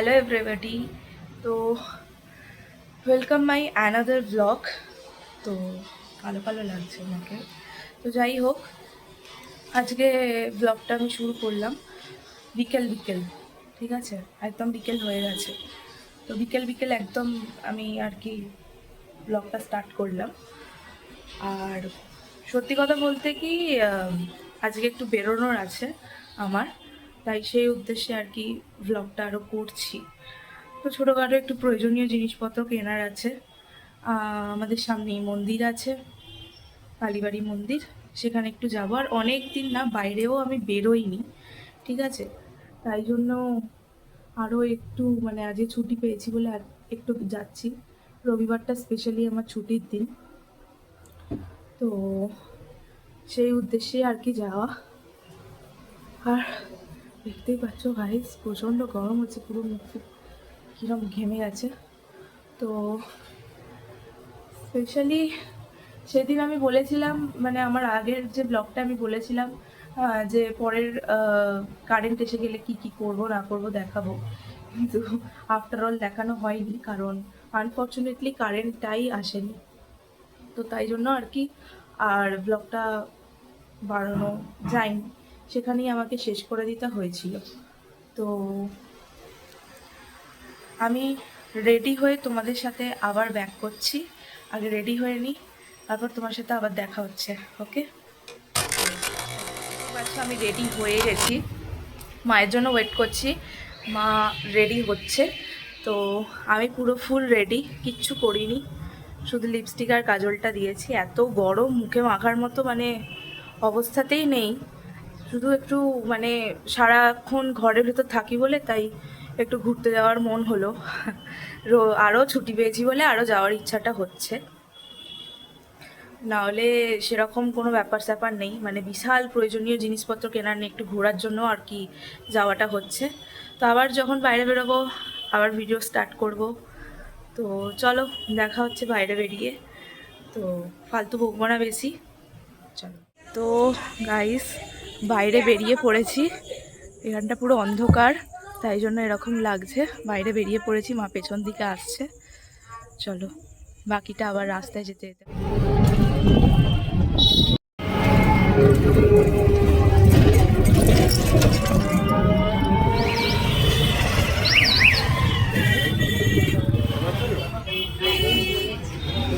Hello everybody তো welcome my another blog তো কালো কালো লাগছে আমাকে। তো যাই হোক, আজকে ব্লগটা আমি শুরু করলাম বিকেল বিকেল, ঠিক আছে? একদম বিকেল হয়ে গেছে। তো বিকেল বিকেল একদম আমি আর কি ব্লগটা স্টার্ট করলাম। আর সত্যি কথা বলতে কি আজকে একটু বেরোনোর আছে আমার। তাই সেই উদ্দেশ্যে আর কি ব্লগটা আরও করছি। তো ছোটোখাটো একটু প্রয়োজনীয় জিনিসপত্র কেনার আছে। আমাদের সামনেই মন্দির আছে, কালীবাড়ি মন্দির। সেখানে একটু যাব। আর অনেক দিন না বাইরেও আমি বেরোইনি, ঠিক আছে? তাই জন্য আরও একটু মানে আজকে ছুটি পেয়েছি বলে আর একটু যাচ্ছি। রবিবারটা স্পেশালি আমার ছুটির দিন। তো সেই উদ্দেশ্যে আর কি যাওয়া। আর দেখতেই পাচ্ছ গাইস প্রচণ্ড গরম হচ্ছে, পুরো মুখ কীরকম ঘেমে গেছে তো স্পেশালি সেদিন আমি বলেছিলাম মানে আমার আগের যে ব্লগটা আমি বলেছিলাম যে পরের কারেন্ট এসে গেলে কি কি করব, না করব দেখাবো। কিন্তু আফটার অল দেখানো হয়নি, কারণ আনফর্চুনেটলি কারেন্টটাই আসেনি। তো তাই জন্য আর কি, আর ব্লগটা বাড়ানো যায়নি। সেখানেই আমাকে শেষ করে দিতে হয়েছিল। তো আমি রেডি হয়ে তোমাদের সাথে আবার ব্যাক করছি। আগে রেডি হয়ে নিই, তারপর তোমার সাথে আবার দেখা হচ্ছে ওকে আচ্ছা আমি রেডি হয়ে গেছি। মায়ের জন্য ওয়েট করছি। মা রেডি হচ্ছে। তো আমি পুরো ফুল রেডি কিচ্ছু করিনি। শুধু লিপস্টিক আর কাজলটা দিয়েছি। এত গরম, মুখে মাখার মতো মানে অবস্থাতেই নেই। শুধু একটু মানে সারাক্ষণ ঘরের ভেতর থাকি বলে তাই একটু ঘুরতে যাওয়ার মন হলো। আরও ছুটি পেয়েছি বলে আরও যাওয়ার ইচ্ছাটা হচ্ছে। নাহলে সেরকম কোনো ব্যাপার স্যাপার নেই। মানে বিশাল প্রয়োজনীয় জিনিসপত্র কেনার নেই, একটু ঘোরার জন্য আর কি যাওয়াটা হচ্ছে। তো আবার যখন বাইরে বেরোবো, আবার ভিডিও স্টার্ট করব। তো চলো, দেখা হচ্ছে বাইরে বেরিয়ে। তো ফালতু বকবো না বেশি। চলো। তো গাইস বাইরে বেরিয়ে পড়েছি। এখানটা পুরো অন্ধকার, তাই জন্য এরকম লাগছে। বাইরে বেরিয়ে পড়েছি, মা পেছন দিকে আসছে। চলো, বাকিটা আবার রাস্তায় যেতে যেতে।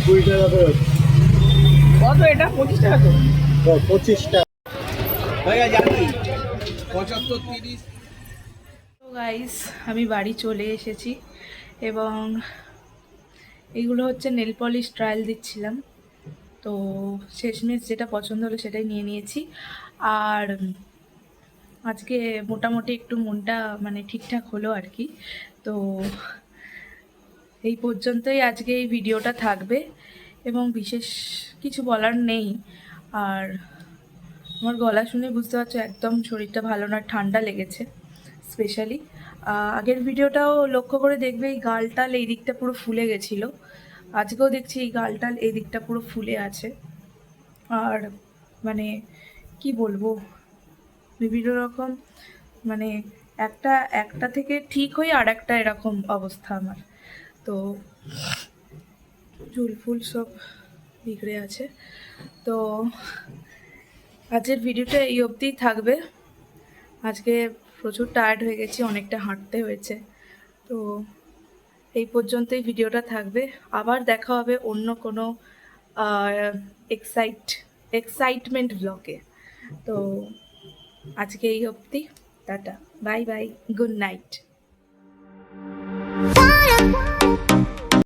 কুড়ি টাকা ফেরত কত এটা? পঁচিশ টাকা তো। পঁচিশ টাকা। হয়ে গেছে পঁচাত্তর তিরিশ। গাইস আমি বাড়ি চলে এসেছি এবং এগুলো হচ্ছে নেল পলিশ ট্রায়াল দিচ্ছিলাম। তো শেষমেশ যেটা পছন্দ হলো সেটাই নিয়ে নিয়েছি। আর আজকে মোটামুটি একটু মনটা মানে ঠিকঠাক হলো আর কি। তো এই পর্যন্তই আজকে এই ভিডিওটা থাকবে এবং বিশেষ কিছু বলার নেই। আর আমার গলা শুনে বুঝতে পারছ একদম শরীরটা ভালো না, ঠান্ডা লেগেছে। স্পেশালি আগের ভিডিওটাও লক্ষ্য করে দেখবে এই গালটাল এই দিকটা পুরো ফুলে গেছিল। আজকেও দেখছি এই গালটাল এই দিকটা পুরো ফুলে আছে। আর মানে কি বলব, বিভিন্ন রকম মানে একটা একটা থেকে ঠিক হয়ে আর একটা এরকম অবস্থা আমার। তো চুল ফুল সব বিগড়ে আছে। তো আজকের ভিডিওটা এই অবধিই থাকবে। আজকে প্রচুর টায়ার্ড হয়ে গেছি, অনেকটা হাঁটতে হয়েছে। তো এই পর্যন্তই ভিডিওটা থাকবে। আবার দেখা হবে অন্য কোনো এক্সাইট এক্সাইটমেন্ট ব্লগে তো আজকে এই অবধি, tata bye bye good night.